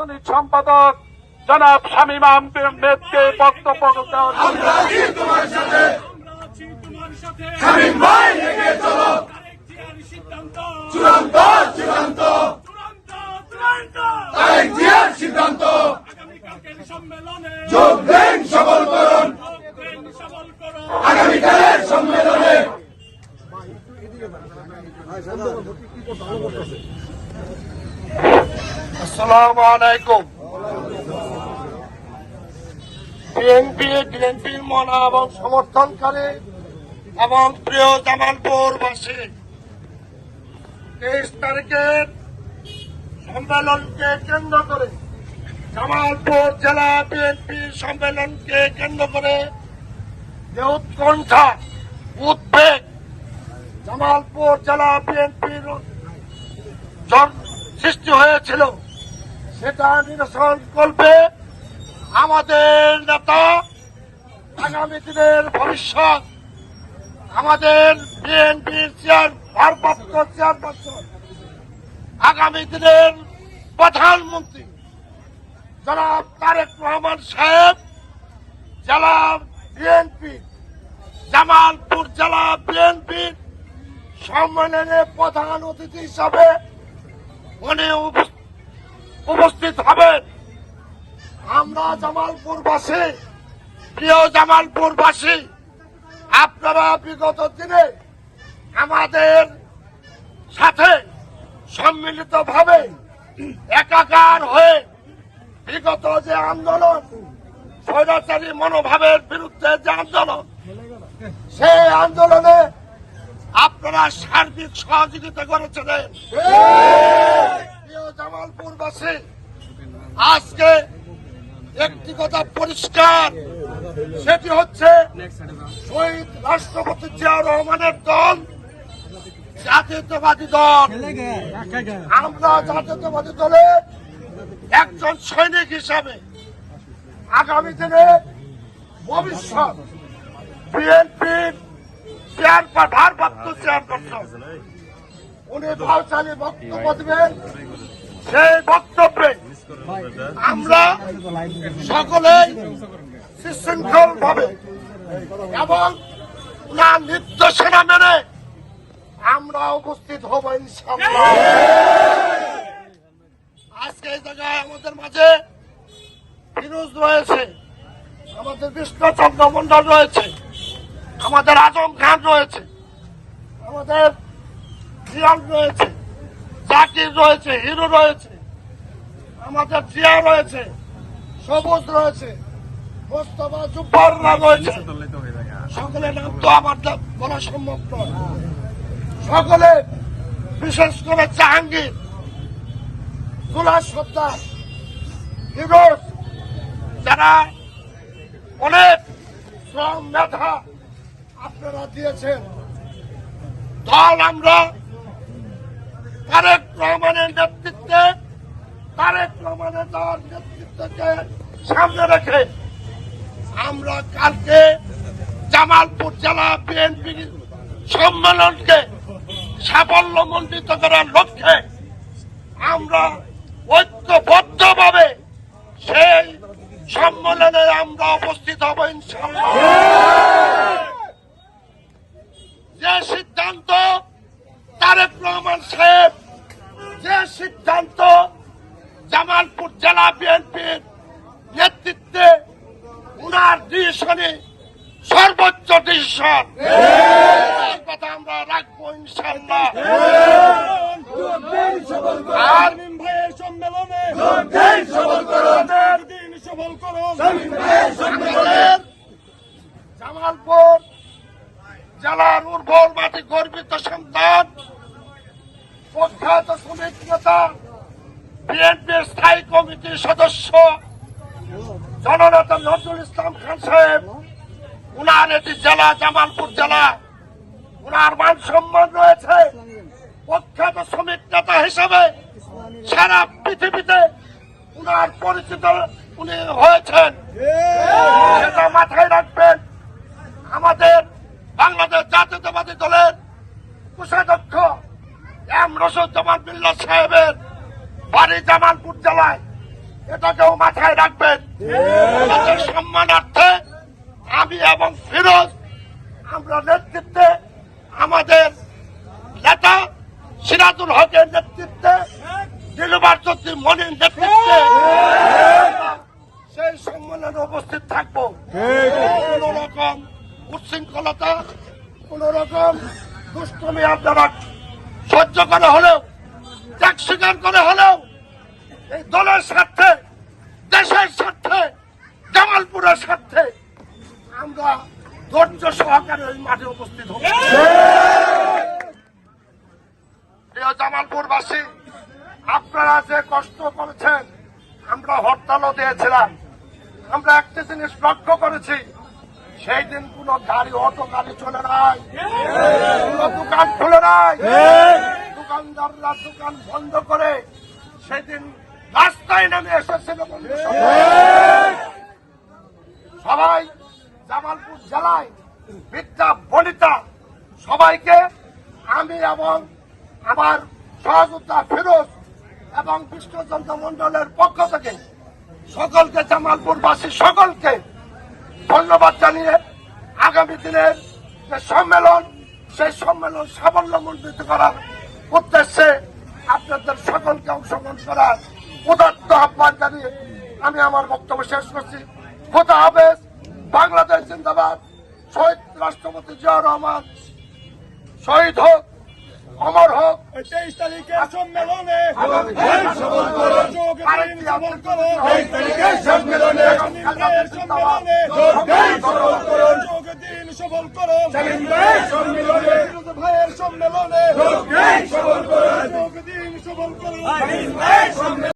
সাংগঠনিক সম্পাদক জনাব শামীম আহমেদকে বক্তব্য আমরা আছি তোমার সাথে। আছি তোমার সাথে। শামীম ভাই এগিয়ে চলো। তারেক জিয়ার সিদ্ধান্ত। চূড়ান্ত চূড়ান্ত চূড়ান্ত চূড়ান্ত। তারেক জিয়ার সিদ্ধান্ত। যোগ দেন সবলকরণ যোগ দেন, সবল করো আগামীকালের সম্মেলনে। আসসালামু বিএনপি এবং তেইশ তারিখের কেন্দ্র করে জামালপুর জেলা বিএনপির সম্মেলনকে কেন্দ্র করে যে উৎকণ্ঠা, উদ্বেগ জামালপুর জেলা বিএনপির সৃষ্টি হয়েছিল। সেটা নিরসন করবে আমাদের নেতা আগামী দিনের ভবিষ্যৎ। আমাদের বিএনপির চেয়ার ভারপ্রাপ্ত চেয়ারপারসন। আগামী দিনের প্রধানমন্ত্রী জনাব তারেক রহমান সাহেব, জেলা বিএনপি, জামালপুর জেলা বিএনপির সম্মেলনে প্রধান অতিথি হিসাবে উনি উপ- উপস্থিত হবেন। আমরা জামালপুরবাসী প্রিয় জামালপুরবাসী আপনারা বিগত দিনে আমাদের সাথে সম্মিলিতভাবে একাকার হয়ে বিগত যে আন্দোলন স্বৈরাচারী মনোভাবের বিরুদ্ধে যে আন্দোলন সেই আন্দোলনে আপনারা সার্বিক সহযোগিতা করেছিলেন। আজকে একটি কথা পরিষ্কার, সেটি হচ্ছে শহীদ রাষ্ট্রপতি জিয়া রহমানের দল জাতীয়তাবাদী দল। আমরা জাতীয়তাবাদী দলের একজন সৈনিক হিসাবে আগামী দিনে ভবিষ্যৎ বিএনপির চেয়ার ভারপ্রাপ্ত চেয়ারপারসন, উনি ভাষালী বক্তব্য দেবেন। সেই বক্তব্যে আমরা সকলেই সুশৃঙ্খল ভাবে এবং ওনার নির্দেশনা মেনে আমরা উপস্থিত হব আজকে এই জায়গায় আমাদের মাঝে ফিরোজ রয়েছে, আমাদের বিষ্ণুচন্দ্র মন্ডল রয়েছে, আমাদের আজম খান রয়েছে, আমাদের জিয়াল রয়েছে, জাকির রয়েছে, হিরো রয়েছে আমাদের জিয়া রয়েছে, সবুজ রয়েছে নাম তো আমার বলা সম্ভব সকলে বিশেষ করে জাহাঙ্গীর সর্দার যারা অনেক শ্রম মেধা আপনারা দিয়েছেন। দল আমরা তারেক রহমানের নেতৃত্বে সামনে রেখে আমরা কালকে জামালপুর জেলা বিএনপি সম্মেলনকে সাফল্যমণ্ডিত করার লক্ষ্যে আমরা ঐক্যবদ্ধভাবে সেই সম্মেলনে আমরা উপস্থিত হব ইনশাল্লাহ যে সিদ্ধান্ত তারেক রহমান সাহেব, যে সিদ্ধান্ত জামালপুর জেলা বিএনপির নেতৃত্বে উনার ডিসিশনে সর্বোচ্চ ডিসিশন কথা আমরা রাখব ইনশাল্লাহ আর শামীম ভাইয়ের সম্মেলনে যোগ দেন সবলকরণ দিন সফল করো জামালপুর জেলার উর্বর মাটি গর্বিত সন্তান প্রখ্যাত শ্রমিক নেতা বিএনপির স্থায়ী কমিটির সদস্য জননেতা নজরুল ইসলাম খান সাহেব, উনার এটি জেলা, জামালপুর জেলা। উনার মান সম্মান রয়েছে। প্রখ্যাত শ্রমিক নেতা হিসেবে সারা পৃথিবীতে উনার পরিচিত উনি হয়েছেন। সেটা মাথায় রাখবেন, আমাদের বাংলাদেশ জাতীয়তাবাদী দলের কোষাধ্যক্ষ এম রসুজ্জামান বিল্লা সাহেবের বাড়ি জামালপুর জেলায়। এটাকেও মাথায় রাখবেন। সম্মানার্থে আমি এবং ফিরোজ, আমরা নেতৃত্বে আমাদের নেতা সিরাজুল হকের নেতৃত্বে, দিলবার চৌধুরী মনির নেতৃত্বে সেই সম্মেলনে উপস্থিত থাকব। কোন রকম উচ্ছৃঙ্খলতা, কোন রকম দুষ্টমি আপনারা সহ্য করা হলেও ত্যাগ স্বীকার করে হলেও এই দলের স্বার্থে, দেশের স্বার্থে, জামালপুরের স্বার্থে আমরা ধৈর্য সহকারে ওই মাঠে উপস্থিত হব। প্রিয় জামালপুরবাসী, আপনারা যে কষ্ট করেছেন, আমরা হরতালও দিয়েছিলাম। আমরা একটা জিনিস লক্ষ্য করেছি, সেই দিন কোন গাড়ি, অটো, গাড়ি চলে নাই। কোন দোকান খুলে নাই। দোকানদাররা দোকান বন্ধ করে সেদিন রাস্তায় নেমে এসেছিল সবাই। জামালপুর জেলায় বিদ্যা, বনিতা, সবাইকে আমি এবং আমার সহযোদ্ধা ফিরোজ এবং বিষ্ণুচন্দ্র মন্ডলের পক্ষ থেকে সকলকে, জামালপুরবাসী সকলকে ধন্যবাদ জানিয়ে আগামী দিনের যে সম্মেলন, সেই সম্মেলন সাফল্যমণ্ডিত করার উদ্দেশ্যে আপনাদের সকলকে অংশগ্রহণ করার উদাত্ত আহ্বান জানিয়ে আমি আমার বক্তব্য শেষ করছি খোদা হাফেজ বাংলাদেশ জিন্দাবাদ শহীদ রাষ্ট্রপতি জিয়া রহমান শহীদ হোক অমর হোক তেইশ তারিখের সম্মেলনে সেলিমদের সম্মেলনে